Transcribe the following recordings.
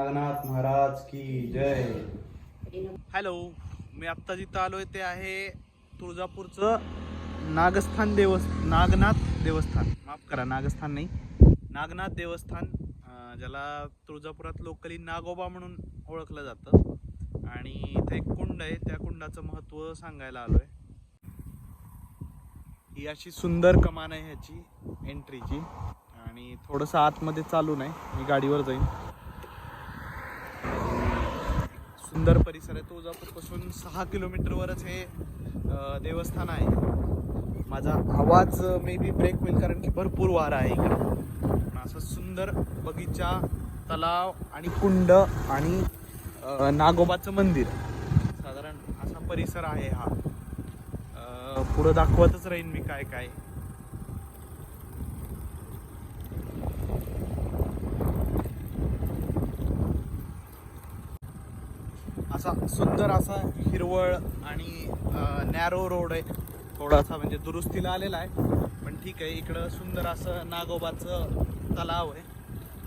नागनाथ महाराज की जय. हॅलो मी आत्ता जिथं आलोय ते आहे तुळजापूरचं नागस्थान देवस् नागनाथ देवस्थान. माफ करा नागस्थान नाही. नागनाथ देवस्थान ज्याला तुळजापुरात लोकली नागोबा म्हणून ओळखलं जातं. आणि इथे एक कुंड आहे त्या कुंडाचं महत्त्व सांगायला आलोय. ही अशी सुंदर कमान आहे ह्याची एंट्रीची आणि थोडंसं आतमध्ये चालू नाही मी गाडीवर जाईन. सुंदर परिसर आहे. तुळजापूरपासून सहा किलोमीटरवरच हे देवस्थान आहे. माझा आवाज मे बी ब्रेक होईल कारण की भरपूर वारा आहे इकडे. पण असं सुंदर बगीचा तलाव आणि कुंड आणि नागोबाचं मंदिर. साधारण असा परिसर आहे हा. पुढं दाखवतच राहीन मी काय काय असा सुंदर असा हिरवळ आणि नॅरो रोड आहे. थोडासा म्हणजे दुरुस्तीला आलेला आहे. पण ठीक आहे इकडं सुंदर असं नागोबाचं तलाव आहे.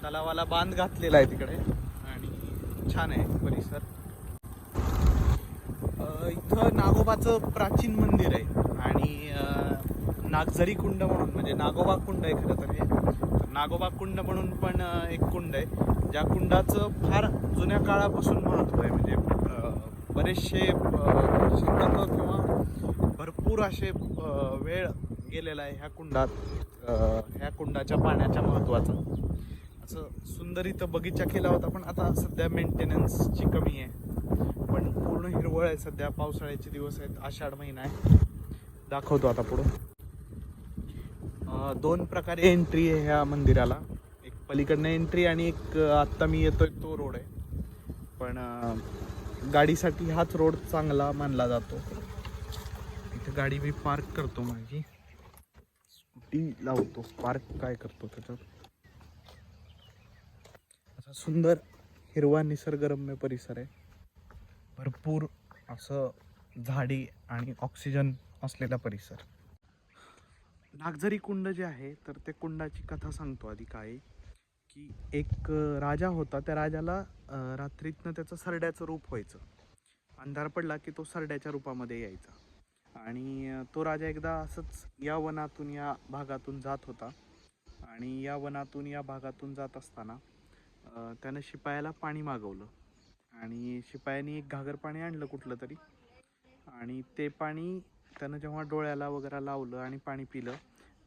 तलावाला बांध घातलेला आहे तिकडे. आणि छान आहे परिसर. इथं नागोबाचं प्राचीन मंदिर आहे. आणि नागझरी कुंड म्हणून म्हणजे नागोबा कुंड आहे खरं तर हे. नागोबा कुंड म्हणून पण एक कुंड आहे. ज्या कुंडाचं फार जुन्या काळापासून महत्त्व आहे. म्हणजे बरेचसे अ, किंवा भरपूर असे वेळ गेलेला आहे ह्या कुंडात ह्या कुंडाच्या पाण्याच्या महत्त्वाचं. असं सुंदर इथं बगीचा केला होता पण आता सध्या मेंटेनन्सची कमी आहे. पण पूर्ण हिरवळ आहे सध्या पावसाळ्याचे दिवस आहेत आषाढ महिना आहे. दाखवतो आता पुढं. दोन प्रकारे एंट्री आहे ह्या मंदिराला. एक पलीकडनं एंट्री आणि एक आत्ता मी येतोय तो रोड आहे. पण गाडीसाठी हाच रोड चांगला मानला जातो. इथे गाडी मी पार्क करतो माझी. स्कूटी लावतो. पार्क काय करतो त्याच्यात? असा सुंदर हिरवा निसर्गरम्य परिसर आहे. भरपूर असं झाडी आणि ऑक्सिजन असलेला परिसर. नागझरी कुंड जे आहे तर त्या कुंडाची कथा सांगतो आधी काय की एक राजा होता. त्या राजाला रात्रीतनं त्याचं सरड्याचं रूप व्हायचं. अंधार पडला की तो सरड्याच्या रूपामध्ये यायचा. आणि तो राजा एकदा असंच या वनातून या भागातून जात होता. आणि या वनातून या भागातून जात असताना त्यानं शिपायाला पाणी मागवलं. आणि शिपायानी एक घागर पाणी आणलं कुठलं तरी. आणि ते पाणी त्यानं जेव्हा डोळ्याला वगैरे लावलं आणि पाणी पिलं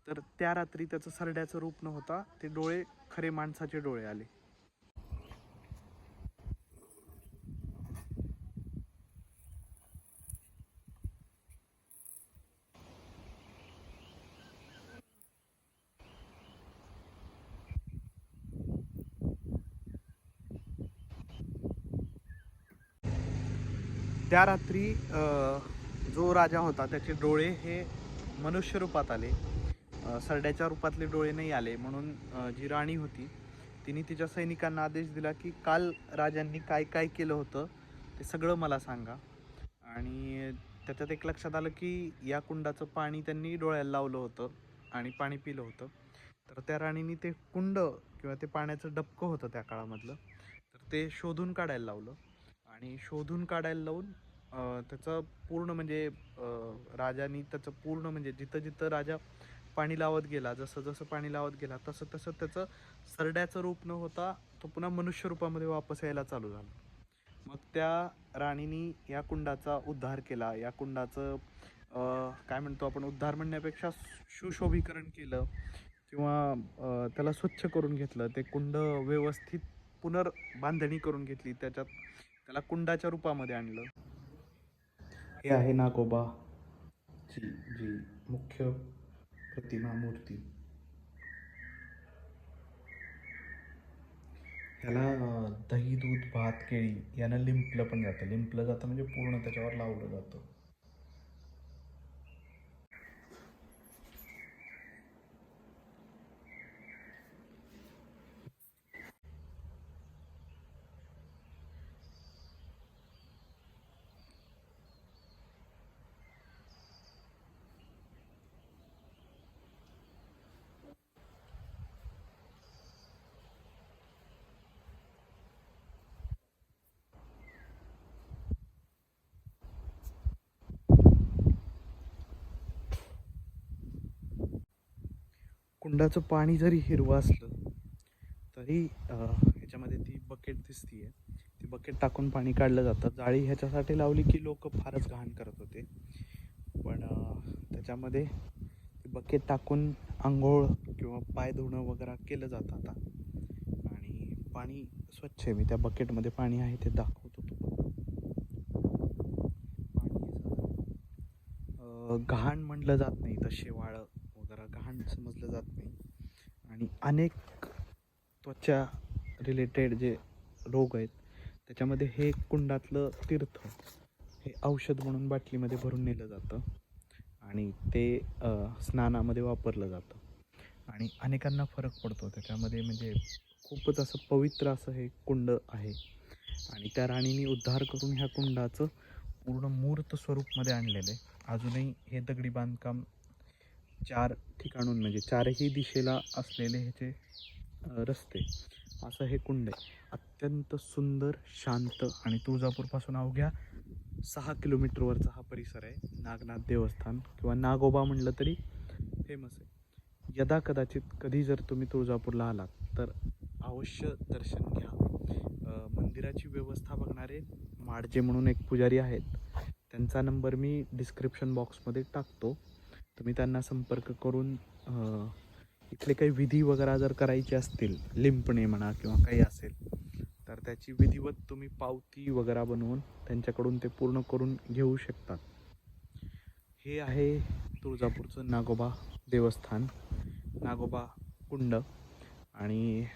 तर त्या रात्री त्याचं सरड्याचं रूप नव्हता. ते डोळे खरे माणसाचे डोळे आले. त्या रात्री जो राजा होता त्याचे डोळे हे मनुष्य रूपात आले. सरड्याच्या रूपातले डोळे नाही आले म्हणून जी राणी होती तिने तिच्या सैनिकांना आदेश दिला की काल राजांनी काय काय केलं होतं ते सगळं मला सांगा. आणि त्याच्यात एक लक्षात आलं की या कुंडाचं पाणी त्यांनी डोळ्याला लावलं होतं आणि पाणी पिलं होतं. तर त्या राणीने ते कुंड किंवा ते पाण्याचं डबकं होतं त्या काळामधलं तर ते शोधून काढायला लावलं. आणि शोधून काढायला लावून त्याचं पूर्ण म्हणजे राजानी त्याचं पूर्ण म्हणजे जिथं जिथं राजा पाणी लावत गेला जसं जसं पाणी लावत गेला तसं तसं त्याचं सरड्याचं रूप न होता तो पुन्हा मनुष्य रूपामध्ये वापस यायला चालू झाला. मग त्या राणीनी या कुंडाचा उद्धार केला. या कुंडाचं काय म्हणतो आपण उद्धार म्हणण्यापेक्षा सुशोभीकरण केलं किंवा त्याला स्वच्छ करून घेतलं. ते कुंड व्यवस्थित पुनर्बांधणी करून घेतली. त्याच्यात त्याला कुंडाच्या रूपामध्ये आणलं. हे आहे नागोबा. जी जी मुख्य प्रतिमा मूर्ती. त्याला दही दूध भात केळी यानं लिंपलं पण जातं. लिंपलं जातं म्हणजे पूर्ण त्याच्यावर लावलं जातं. कुंडाचं पाणी जरी हिरवं असलं तरी ह्याच्यामध्ये ती बकेट दिसतीये. ती बकेट टाकून पाणी काढलं जातं. जाळी ह्याच्यासाठी लावली की लोक फारच घाण करत होते. पण त्याच्यामध्ये ती बकेट टाकून आंघोळ किंवा पाय धुणं वगैरे केलं जातं आता. आणि पाणी स्वच्छ आहे. मी त्या बकेटमध्ये पाणी आहे ते दाखवतो तुम्हाला. पाणी घाण म्हटलं जात नाही तर लहान समजलं जात नाही. आणि अनेक त्वचा रिलेटेड जे रोग आहेत त्याच्यामध्ये हे कुंडातलं तीर्थ हे औषध म्हणून बाटलीमध्ये भरून नेलं जातं. आणि ते स्नानामध्ये वापरलं जातं. आणि अनेकांना फरक पडतो. त्याच्यामध्ये म्हणजे खूपच असं पवित्र असं हे कुंड आहे. आणि त्या राणीने उद्धार करून ह्या कुंडाचं पूर्ण मूर्त स्वरूपमध्ये आणलेलं आहे. अजूनही हे दगडी बांधकाम चार ठिकाणून म्हणजे चारही दिशेला असलेले ह्याचे रस्ते असं हे कुंड आहे. अत्यंत सुंदर शांत आणि तुळजापूरपासून अवघ्या सहा किलोमीटरवरचा हा परिसर आहे. नागनाथ देवस्थान किंवा नागोबा म्हणलं तरी फेमस आहे. यदा कदाचित कधी जर तुम्ही तुळजापूरला आलात तर अवश्य दर्शन घ्या. मंदिराची व्यवस्था बघणारे माडजे म्हणून एक पुजारी आहेत. त्यांचा नंबर मी डिस्क्रिप्शन बॉक्समध्ये टाकतो. तुम्ही त्यांना संपर्क करून इथले काही विधी वगैरे जर करायचे असतील लिंपणे म्हणा किंवा काही असेल तर त्याची विधिवत तुम्ही पावती वगैरे बनवून त्यांच्याकडून ते पूर्ण करून घेऊ शकतात. हे आहे तुळजापूरचं नागोबा देवस्थान नागोबा कुंड. आणि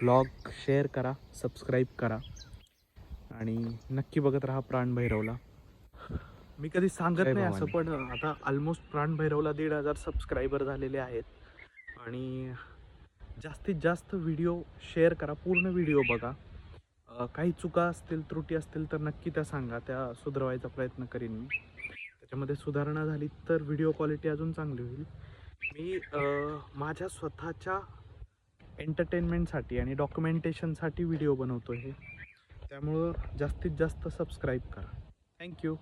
ब्लॉग शेअर करा सबस्क्राईब करा. आणि नक्की बघत राहा प्राणभैरवला. मी कधी सांगत नाही असं. पण आता ऑलमोस्ट प्राणभैरवला दीड हजार सबस्क्रायबर झालेले आहेत. आणि जास्तीत जास्त व्हिडिओ शेअर करा पूर्ण व्हिडिओ बघा. काही चुका असतील त्रुटी असतील तर नक्की त्या सांगा. त्या सुधारवायचा प्रयत्न करीन मी. त्याच्यामध्ये सुधारणा झाली तर व्हिडिओ क्वालिटी अजून चांगली होईल. मी माझ्या स्वतःच्या एंटरटेनमेंटसाठी आणि डॉक्युमेंटेशनसाठी व्हिडिओ बनवतो हे. त्यामुळं जास्तीत जास्त सबस्क्राईब करा. थँक्यू